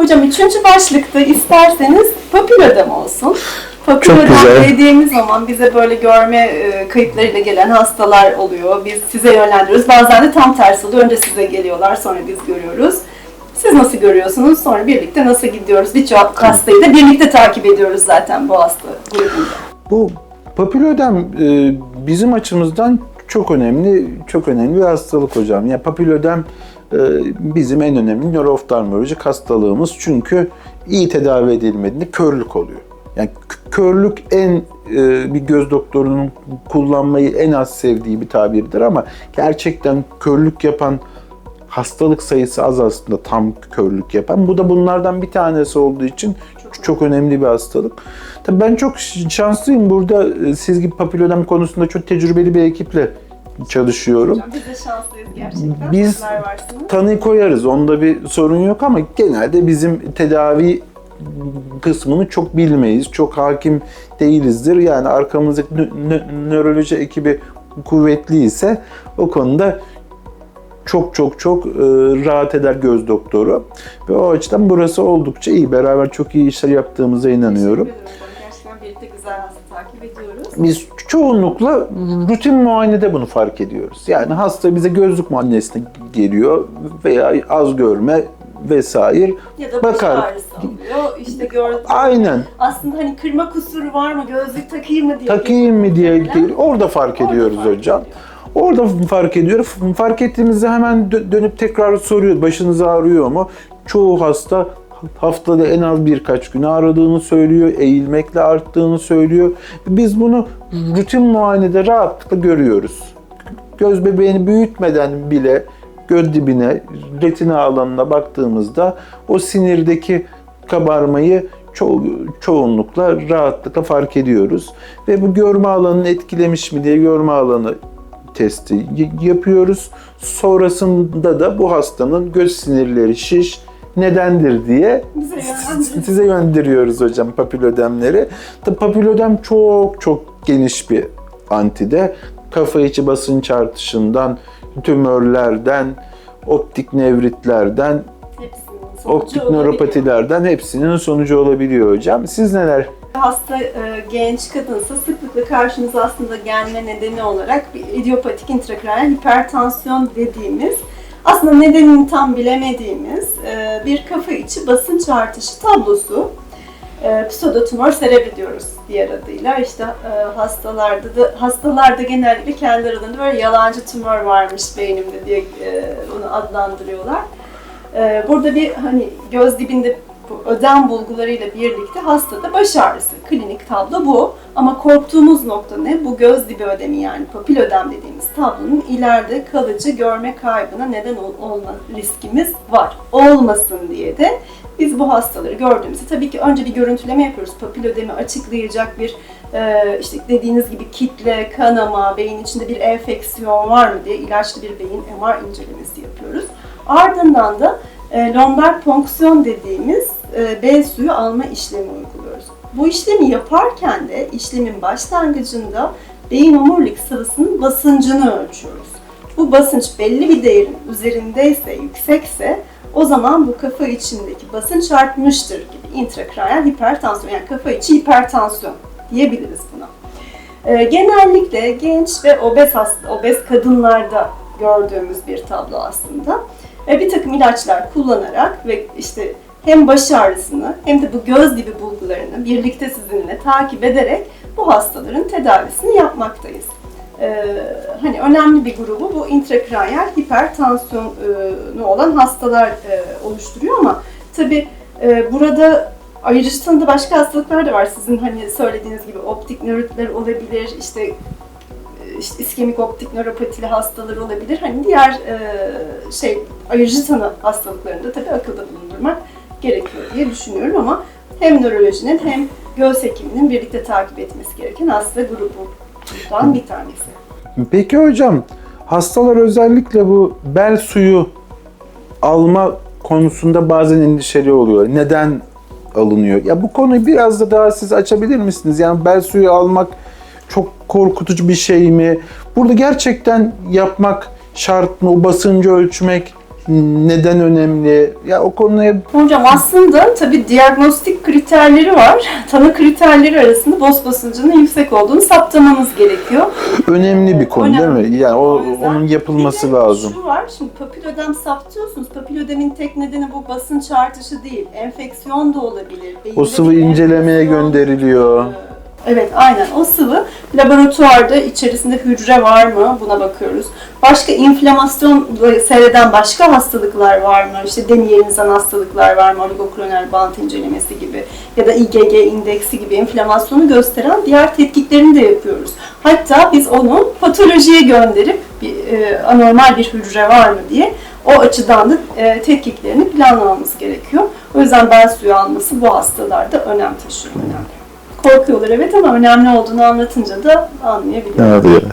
Hocam üçüncü başlıkta isterseniz ödem olsun. Çok güzel. dediğimiz zaman bize böyle görme e, kayıplarıyla gelen hastalar oluyor. Biz size yönlendiriyoruz. Bazen de tam tersi oluyor. Önce size geliyorlar sonra biz görüyoruz. Siz nasıl görüyorsunuz? Sonra birlikte nasıl gidiyoruz? Birçok hastayı da birlikte takip ediyoruz zaten bu hasta grubunda. Bu papilödem e, bizim açımızdan çok önemli, çok önemli bir hastalık hocam. Yani papilödem bizim en önemli nörooftalmolojik hastalığımız çünkü iyi tedavi edilmediğinde körlük oluyor. Yani körlük en e, bir göz doktorunun kullanmayı en az sevdiği bir tabirdir ama gerçekten körlük yapan hastalık sayısı az aslında tam körlük yapan. Bu da bunlardan bir tanesi olduğu için çok, önemli bir hastalık. Tabii ben çok şanslıyım burada e, siz gibi papilödem konusunda çok tecrübeli bir ekiple çalışıyorum. Hocam biz de şanslıyız gerçekten. Biz-. Tanı koyarız onda bir sorun yok ama genelde bizim tedavi kısmını çok bilmeyiz, çok hakim değilizdir. Yani arkamızdaki nö- nö- nöroloji ekibi kuvvetli ise o konuda çok çok çok e, rahat eder göz doktoru. Ve o açıdan burası oldukça iyi. Beraber çok iyi işler yaptığımıza inanıyorum. Teşekkür ederim birlikte güzel hasta takip ediyoruz. Biz çoğunlukla rutin muayenede bunu fark ediyoruz. Yani hasta bize gözlük muayenesine geliyor veya az görme vesaire. Ya da Bakar. ağrısı alıyor. İşte gördüm. Aynen. Aslında hani kırma kusuru var mı? Gözlük takayım mı diye. Takayım mı diye değil. Orada fark Orada ediyoruz fark hocam. ediyor. Orada fark ediyor. Fark ettiğimizde hemen dö- dönüp tekrar soruyor. Başınız ağrıyor mu? Çoğu hasta haftada en az birkaç gün ağrıdığını söylüyor. Eğilmekle arttığını söylüyor. Biz bunu rutin muayenede rahatlıkla görüyoruz. Göz bebeğini büyütmeden bile göz dibine, retina alanına baktığımızda o sinirdeki kabarmayı ço- çoğunlukla rahatlıkla fark ediyoruz. Ve bu görme alanını etkilemiş mi diye görme alanı testi yapıyoruz. Sonrasında da bu hastanın göz sinirleri şiş nedendir diye size gönderiyoruz hocam papilödemleri. Tabi papilödem çok çok geniş bir antide. Kafa içi basınç artışından, tümörlerden, optik nevritlerden, optik nöropatilerden hepsinin sonucu olabiliyor hocam. Siz neler? Hasta e, genç kadınsa sıklıkla karşımıza aslında gelme nedeni olarak bir idiopatik intrakraniyal hipertansiyon dediğimiz aslında nedenini tam bilemediğimiz e, bir kafa içi basınç artışı tablosu. E, pseudotumor serebri diyoruz diğer adıyla. İşte e, hastalarda da hastalarda genellikle kendi aralarında böyle yalancı tümör varmış beynimde diye e, onu adlandırıyorlar. Burada bir hani göz dibinde bu ödem bulgularıyla birlikte hastada baş ağrısı. Klinik tablo bu. Ama korktuğumuz nokta ne? Bu göz dibi ödemi yani papil ödem dediğimiz tablonun ileride kalıcı görme kaybına neden ol- olma riskimiz var. Olmasın diye de biz bu hastaları gördüğümüzde tabii ki önce bir görüntüleme yapıyoruz. Papil ödemi açıklayacak bir e, işte dediğiniz gibi kitle, kanama, beyin içinde bir enfeksiyon var mı diye ilaçlı bir beyin MR incelemesi yapıyoruz. Ardından da e, lombar ponksiyon dediğimiz B suyu alma işlemi uyguluyoruz. Bu işlemi yaparken de işlemin başlangıcında beyin omurilik sıvısının basıncını ölçüyoruz. Bu basınç belli bir değerin üzerindeyse, yüksekse o zaman bu kafa içindeki basınç artmıştır gibi intrakraniyal hipertansiyon yani kafa içi hipertansiyon diyebiliriz buna. Ee, genellikle genç ve obez obez kadınlarda gördüğümüz bir tablo aslında. Ve bir takım ilaçlar kullanarak ve işte hem baş ağrısını hem de bu göz dibi bulgularını birlikte sizinle takip ederek bu hastaların tedavisini yapmaktayız. Ee, hani önemli bir grubu bu intrakraniyal hipertansiyonu olan hastalar e, oluşturuyor ama tabi burada ayrıca tanıda başka hastalıklar da var. Sizin hani söylediğiniz gibi optik nöritler olabilir, işte e, işte iskemik optik nöropatili hastalar olabilir. Hani diğer e, şey ayırıcı tanı hastalıklarında tabii akılda bulundurmak gerekiyor diye düşünüyorum ama hem nörolojinin hem göz hekiminin birlikte takip etmesi gereken hasta grubundan bir tanesi. Peki hocam, hastalar özellikle bu bel suyu alma konusunda bazen endişeli oluyor. Neden alınıyor? Ya bu konuyu biraz da daha siz açabilir misiniz? Yani bel suyu almak çok korkutucu bir şey mi? Burada gerçekten yapmak şart mı? O basıncı ölçmek neden önemli? Ya o konuya Hocam aslında tabii diagnostik kriterleri var. Tanı kriterleri arasında boz basıncının yüksek olduğunu saptamamız gerekiyor. önemli bir konu Önemli. değil mi? Yani o, O yüzden onun yapılması Bir de lazım. Şu var, şimdi papilödem saptıyorsunuz. Papilödemin tek nedeni bu basınç artışı değil. Enfeksiyon da olabilir. Beyinde O sıvı incelemeye gönderiliyor. Evet, aynen. O sıvı laboratuvarda içerisinde hücre var mı? Buna bakıyoruz. Başka inflamasyon seyreden başka hastalıklar var mı? İşte deneyelimizden hastalıklar var mı? Oligoklonal bant incelemesi gibi ya da IgG indeksi gibi inflamasyonu gösteren diğer tetkiklerini de yapıyoruz. Hatta biz onu patolojiye gönderip bir, e, anormal bir hücre var mı diye o açıdan da e, tetkiklerini planlamamız gerekiyor. O yüzden bel suyu alması bu hastalarda önem taşıyor. Önemli. Korkuyorlar evet ama önemli olduğunu anlatınca da anlayabiliyorlar. Evet.